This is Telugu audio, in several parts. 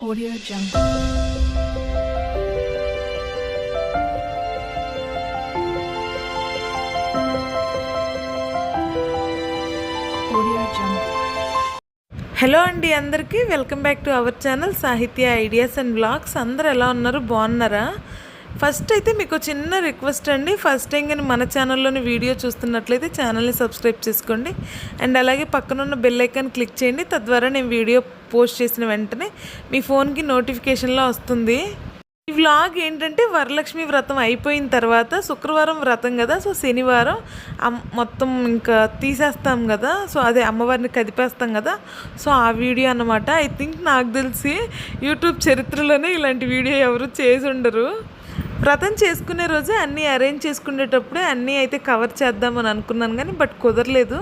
Audio Jungle. హలో అండి అందరికీ. Welcome back to our channel Sahitya ideas and blogs అందరు ఎలా ఉన్నారు? బాగున్నారా? ఫస్ట్ అయితే మీకు చిన్న రిక్వెస్ట్ అండి. ఫస్ట్ టైం కానీ మన ఛానల్లోని వీడియో చూస్తున్నట్లయితే ఛానల్ని సబ్స్క్రైబ్ చేసుకోండి. అండ్ అలాగే పక్కనున్న బెల్ ఐకాన్ క్లిక్ చేయండి. తద్వారా నేను వీడియో పోస్ట్ చేసిన వెంటనే మీ ఫోన్కి నోటిఫికేషన్లో వస్తుంది. ఈ వ్లాగ్ ఏంటంటే వరలక్ష్మి వ్రతం అయిపోయిన తర్వాత శుక్రవారం వ్రతం కదా. సో శనివారం మొత్తం ఇంకా తీసేస్తాం కదా. సో అదే అమ్మవారిని కదిపేస్తాం కదా. సో ఆ వీడియో అన్నమాట. ఐ థింక్ నాకు తెలిసి యూట్యూబ్ చరిత్రలోనే ఇలాంటి వీడియో ఎవరు చేసి ఉండరు. వ్రతం చేసుకునే రోజే అన్నీ అరేంజ్ చేసుకునేటప్పుడే అన్నీ అయితే కవర్ చేద్దామని అనుకున్నాను కానీ బట్ కుదరలేదు.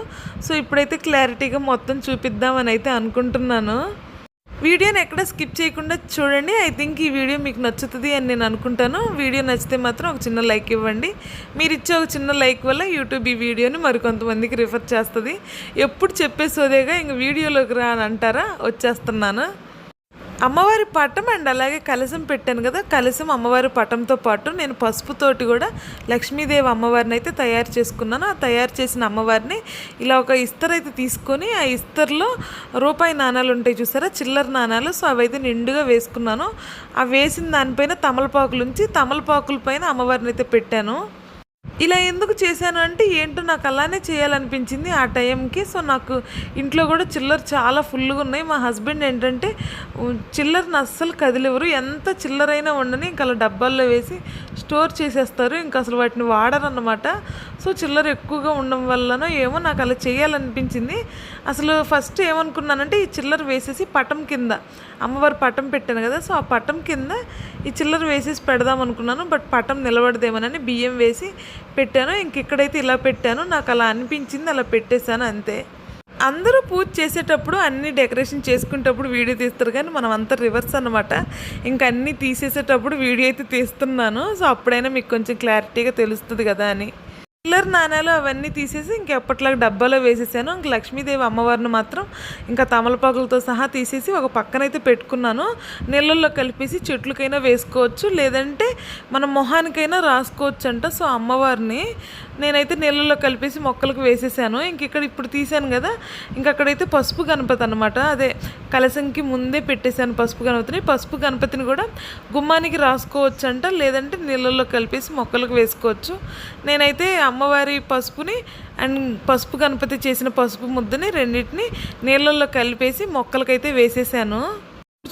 సో ఇప్పుడైతే క్లారిటీగా మొత్తం చూపిద్దామని అయితే అనుకుంటున్నాను. వీడియోని ఎక్కడ స్కిప్ చేయకుండా చూడండి. ఐ థింక్ ఈ వీడియో మీకు నచ్చుతుంది అని నేను అనుకుంటాను. వీడియో నచ్చితే మాత్రం ఒక చిన్న లైక్ ఇవ్వండి. మీరు ఇచ్చే ఒక చిన్న లైక్ వల్ల యూట్యూబ్ ఈ వీడియోని మరికొంతమందికి రిఫర్ చేస్తుంది. ఎప్పుడు చెప్పేసోదేగా ఇంక వీడియోలోకి రా అని అంటారా? వచ్చేస్తున్నాను. అమ్మవారి పటం అండ్ అలాగే కలశం పెట్టాను కదా కలశం అమ్మవారి పటంతో పాటు నేను పసుపుతోటి కూడా లక్ష్మీదేవి అమ్మవారిని అయితే తయారు చేసుకున్నాను. ఆ తయారు చేసిన అమ్మవారిని ఇలా ఒక ఇస్తర్ అయితే తీసుకొని ఆ ఇస్తర్లో రూపాయి నాణాలు ఉంటాయి చూసారా చిల్లర నాణాలు. సో అవైతే నిండుగా వేసుకున్నాను. ఆ వేసిన దానిపైన తమలపాకులు ఉంచి తమలపాకుల పైన అమ్మవారిని అయితే పెట్టాను. ఇలా ఎందుకు చేశాను అంటే ఏంటో నాకు అలానే చేయాలనిపించింది ఆ టైంకి. సో నాకు ఇంట్లో కూడా చిల్లర చాలా ఫుల్గా ఉన్నాయి. మా హస్బెండ్ ఏంటంటే చిల్లరని అస్సలు కదిలేవరు ఎంత చిల్లరైనా ఉండని ఇంకా అలా డబ్బాల్లో వేసి స్టోర్ చేసేస్తారు. ఇంకా అసలు వాటిని వాడరన్నమాట. సో చిల్లర ఎక్కువగా ఉండడం వల్లనో ఏమో నాకు అలా చేయాలనిపించింది. అసలు ఫస్ట్ ఏమనుకున్నానంటే ఈ చిల్లర వేసేసి పటం కింద అమ్మవారి పటం పెట్టాను కదా సో ఆ పటం కింద ఈ చిల్లర వేసేసి పెడదాం అనుకున్నాను బట్ పటం నిలబడదేమోనని బియ్యం వేసి పెట్టాను. ఇంక ఇక్కడైతే ఇలా పెట్టాను నాకు అలా అనిపించింది అలా పెట్టేశాను అంతే. అందరూ పూజ చేసేటప్పుడు అన్ని డెకరేషన్ చేసుకునేటప్పుడు వీడియో తీస్తారు కానీ మనం అంతా రివర్స్ అనమాట ఇంకా అన్నీ తీసేసేటప్పుడు వీడియో అయితే తీస్తున్నాను. సో అప్పుడైనా మీకు కొంచెం క్లారిటీగా తెలుస్తుంది కదా అని. చిల్లర నాణాలు అవన్నీ తీసేసి ఇంకెప్పట్లాగా డబ్బాలో వేసేసాను. ఇంక లక్ష్మీదేవి అమ్మవారిని మాత్రం ఇంకా తమలపాకులతో సహా తీసేసి ఒక పక్కనైతే పెట్టుకున్నాను. నీళ్ళల్లో కలిపేసి చెట్లకైనా వేసుకోవచ్చు. లేదంటే మన మొహానికైనా రాసుకోవచ్చు అంట సో అమ్మవారిని నేనైతే నీళ్ళల్లో కలిపేసి మొక్కలకు వేసేసాను. ఇంక ఇక్కడ ఇప్పుడు తీసాను కదా. ఇంక అక్కడైతే పసుపు గణపతి అనమాట అదే కలశంకి ముందే పెట్టేశాను పసుపు గణపతిని. పసుపు గణపతిని కూడా గుమ్మానికి రాసుకోవచ్చు అంట లేదంటే నీళ్ళల్లో కలిపేసి మొక్కలకు వేసుకోవచ్చు. నేనైతే అమ్మవారి పసుపుని అండ్ పసుపు గణపతి చేసిన పసుపు ముద్దని రెండింటిని నీళ్ళల్లో కలిపేసి మొక్కలకైతే వేసేసాను.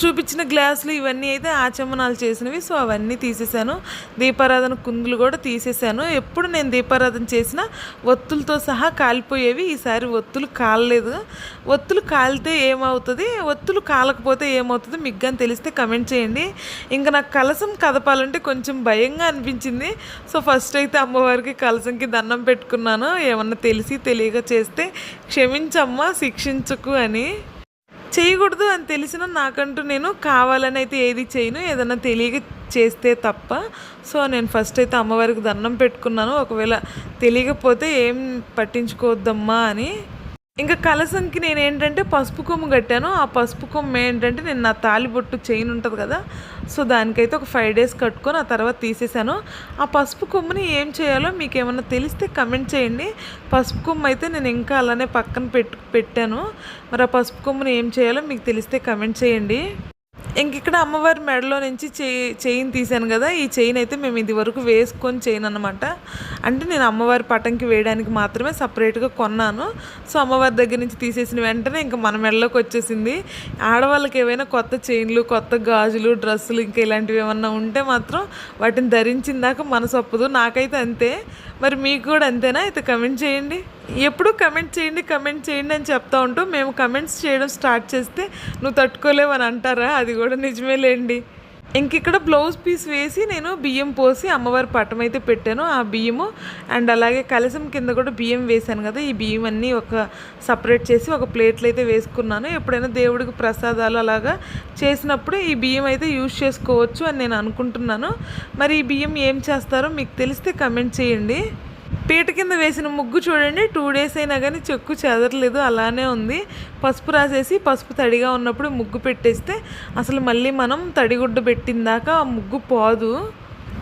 చూపించిన గ్లాసులు ఇవన్నీ అయితే ఆచమనాలు చేసినవి. సో అవన్నీ తీసేసాను దీపారాధన కుందులు కూడా తీసేసాను ఎప్పుడు నేను దీపారాధన చేసినా ఒత్తులతో సహా కాలిపోయేవి. ఈసారి ఒత్తులు కాలలేదు. ఒత్తులు కాలితే ఏమవుతుంది? ఒత్తులు కాలకపోతే ఏమవుతుంది? మీకు కానీ తెలిస్తే కమెంట్ చేయండి. ఇంకా నాకు కలసం కదపాలంటే కొంచెం భయంగా అనిపించింది. సో ఫస్ట్ అయితే అమ్మవారికి కలసంకి దండం పెట్టుకున్నాను. ఏమన్నా తెలిసి తెలియక చేస్తే క్షమించమ్మా శిక్షించకు అని. చేయకూడదు అని తెలిసిన నాకంటూ నేను కావాలని అయితే ఏది చేయను. ఏదన్నా తెలియక చేస్తే తప్ప. సో నేను ఫస్ట్ అయితే అమ్మవారికి దండం పెట్టుకున్నాను. ఒకవేళ తెలియకపోతే ఏం పట్టించుకోవద్దమ్మా అని ఇంకా కలసంకి నేను ఏంటంటే పసుపు కొమ్ము కట్టాను. ఆ పసుపు కొమ్ము ఏంటంటే నేను నా తాలిబొట్టు చైన్ ఉంటుంది కదా సో దానికైతే ఒక ఫైవ్ డేస్ కట్టుకొని ఆ తర్వాత తీసేసాను. ఆ పసుపు కొమ్ముని ఏం చేయాలో మీకు ఏమన్నా తెలిస్తే కమెంట్ చేయండి. పసుపు కొమ్ము అయితే నేను ఇంకా అలానే పక్కన పెట్టు పెట్టాను. మరి ఆ పసుపు కొమ్ముని ఏం చేయాలో మీకు తెలిస్తే కమెంట్ చేయండి. ఇంక ఇక్కడ అమ్మవారి మెడలో నుంచి చెయ్యి చైన్ తీశాను కదా ఈ చైన్ అయితే మేము ఇది వరకు వేసుకొని చైన్ అనమాట అంటే నేను అమ్మవారి పటంకి వేయడానికి మాత్రమే సపరేట్గా కొన్నాను. సో అమ్మవారి దగ్గర నుంచి తీసేసిన వెంటనే ఇంకా మన మెడలోకి వచ్చేసింది. ఆడవాళ్ళకి ఏవైనా కొత్త చైన్లు కొత్త గాజులు డ్రెస్సులు ఇంకా ఇలాంటివి ఏమన్నా ఉంటే మాత్రం వాటిని ధరించిన దాకా మనసు ఒప్పదు. నాకైతే అంతే. మరి మీకు కూడా అంతేనా? అయితే కమెంట్ చేయండి. ఎప్పుడు కమెంట్ చేయండి కమెంట్ చేయండి అని చెప్తా ఉంటూ మేము కమెంట్స్ చేయడం స్టార్ట్ చేస్తే నువ్వు తట్టుకోలేవు అని అంటారా? అది కూడా నిజమేలేండి. ఇంక ఇక్కడ బ్లౌజ్ పీస్ వేసి నేను బియ్యం పోసి అమ్మవారి పట్టం అయితే పెట్టాను ఆ బియ్యము. అండ్ అలాగే కలసం కింద కూడా బియ్యం వేశాను కదా ఈ బియ్యం అన్నీ ఒక సపరేట్ చేసి ఒక ప్లేట్లు అయితే వేసుకున్నాను. ఎప్పుడైనా దేవుడికి ప్రసాదాలు అలాగా చేసినప్పుడు ఈ బియ్యం అయితే యూజ్ చేసుకోవచ్చు అని నేను అనుకుంటున్నాను. మరి ఈ బియ్యం ఏం చేస్తారో మీకు తెలిస్తే కమెంట్ చేయండి. పీట కింద వేసిన ముగ్గు చూడండి. టూ డేస్ అయినా కానీ చెక్కు చెదరలేదు. అలానే ఉంది. పసుపు రాసేసి పసుపు తడిగా ఉన్నప్పుడు ముగ్గు పెట్టేస్తే అసలు మళ్ళీ మనం తడిగుడ్డ పెట్టిందాక ముగ్గు పోదు.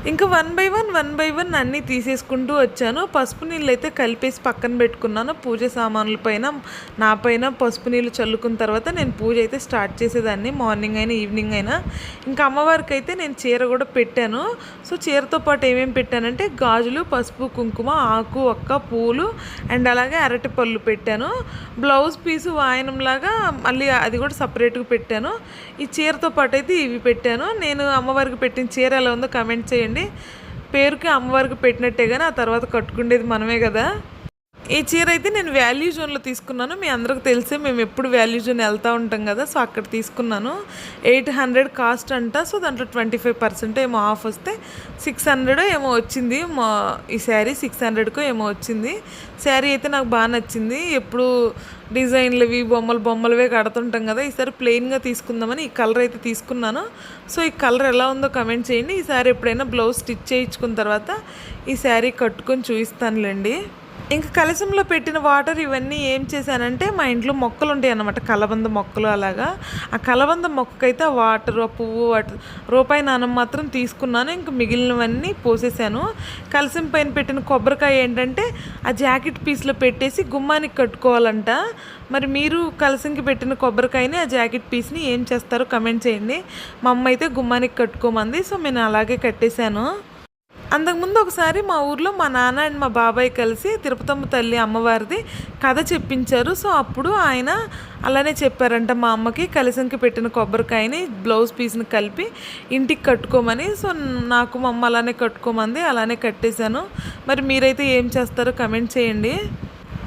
ఇంకా one by one one by one అన్నీ తీసేసుకుంటూ వచ్చాను. పసుపు నీళ్ళు అయితే కలిపేసి పక్కన పెట్టుకున్నాను. పూజ సామాన్ల పైన నా పైన పసుపు నీళ్ళు చల్లుకున్న తర్వాత నేను పూజ అయితే స్టార్ట్ చేసేదాన్ని. మార్నింగ్ అయినా ఈవినింగ్ అయినా. ఇంకా అమ్మవారికి అయితే నేను చీర కూడా పెట్టాను. సో చీరతో పాటు ఏమేమి పెట్టానంటే గాజులు పసుపు కుంకుమ ఆకు ఒక్క పూలు అండ్ అలాగే అరటి పళ్ళు పెట్టాను. బ్లౌజ్ పీసు వాయనంలాగా మళ్ళీ అది కూడా సపరేట్గా పెట్టాను. ఈ చీరతో పాటు అయితే ఇవి పెట్టాను. నేను అమ్మవారికి పెట్టిన చీర ఎలా ఉందో కమెంట్ చేయండి. పేరుకి అమ్మవారికి పెట్టినట్టే కానీ ఆ తర్వాత కట్టుకుండేది మనమే కదా. ఈ చీర అయితే నేను వాల్యూ జోన్లో తీసుకున్నాను. మీ అందరికి తెలిసే మేము ఎప్పుడు వాల్యూ జోన్ వెళ్తూ ఉంటాం కదా సో అక్కడ తీసుకున్నాను. ఎయిట్ హండ్రెడ్ కాస్ట్ అంట సో దాంట్లో ట్వంటీ ఫైవ్ పర్సెంట్ ఏమో ఆఫ్ వస్తే సిక్స్ హండ్రెడ్ ఏమో వచ్చింది. మా ఈ శారీ సిక్స్ హండ్రెడ్కో ఏమో వచ్చింది. శారీ అయితే నాకు బాగా నచ్చింది. ఎప్పుడు డిజైన్లు బొమ్మలు బొమ్మలవే కడుతుంటాం కదా ఈసారి ప్లెయిన్గా తీసుకుందామని ఈ కలర్ అయితే తీసుకున్నాను. సో ఈ కలర్ ఎలా ఉందో కమెంట్ చేయండి. ఈసారి ఎప్పుడైనా బ్లౌజ్ స్టిచ్ చేయించుకున్న తర్వాత ఈ శారీ కట్టుకొని చూపిస్తానులేండి. ఇంకా కలశంలో పెట్టిన వాటర్ ఇవన్నీ ఏం చేశానంటే మా ఇంట్లో మొక్కలు ఉంటాయి అన్నమాట. కలబంద మొక్కలు అలాగా. ఆ కలబంద మొక్కకైతే ఆ వాటర్ ఆ పువ్వు వాటర్ రూపాయి నాణం మాత్రం తీసుకున్నాను. ఇంకా మిగిలినవన్నీ పోసేసాను. కలశం పైన పెట్టిన కొబ్బరికాయ ఏంటంటే ఆ జాకెట్ పీస్లో పెట్టేసి గుమ్మానికి కట్టుకోవాలంట. మరి మీరు కలసింకి పెట్టిన కొబ్బరికాయని ఆ జాకెట్ పీస్ని ఏం చేస్తారో కమెంట్ చేయండి. మా అమ్మ అయితే గుమ్మానికి కట్టుకోమంది. సో నేను అలాగే కట్టేశాను. అంతకుముందు ఒకసారి మా ఊర్లో మా నాన్న అండ్ మా బాబాయ్ కలిసి తిరుపతమ్మ తల్లి అమ్మవారిది కథ చెప్పించారు. సో అప్పుడు ఆయన అలానే చెప్పారంట మా అమ్మకి కలిసంకి పెట్టిన కొబ్బరికాయని బ్లౌజ్ పీస్ని కలిపి ఇంటికి కట్టుకోమని. సో నాకు మా అమ్మ అలానే కట్టుకోమంది అలానే కట్టేశాను. మరి మీరైతే ఏం చేస్తారో కమెంట్ చేయండి.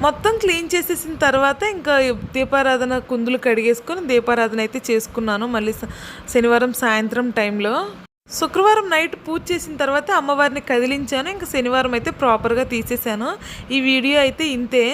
మొత్తం క్లీన్ చేసేసిన తర్వాత ఇంకా దీపారాధన కుందులు కడిగేసుకొని దీపారాధన అయితే చేసుకున్నాను. మళ్ళీ శనివారం సాయంత్రం టైంలో. శుక్రవారం నైట్ పూజ చేసిన తర్వాత అమ్మవారిని కదిలించాను. ఇంకా శనివారం అయితే ప్రాపర్గా తీసేశాను. ఈ వీడియో అయితే ఇంతే.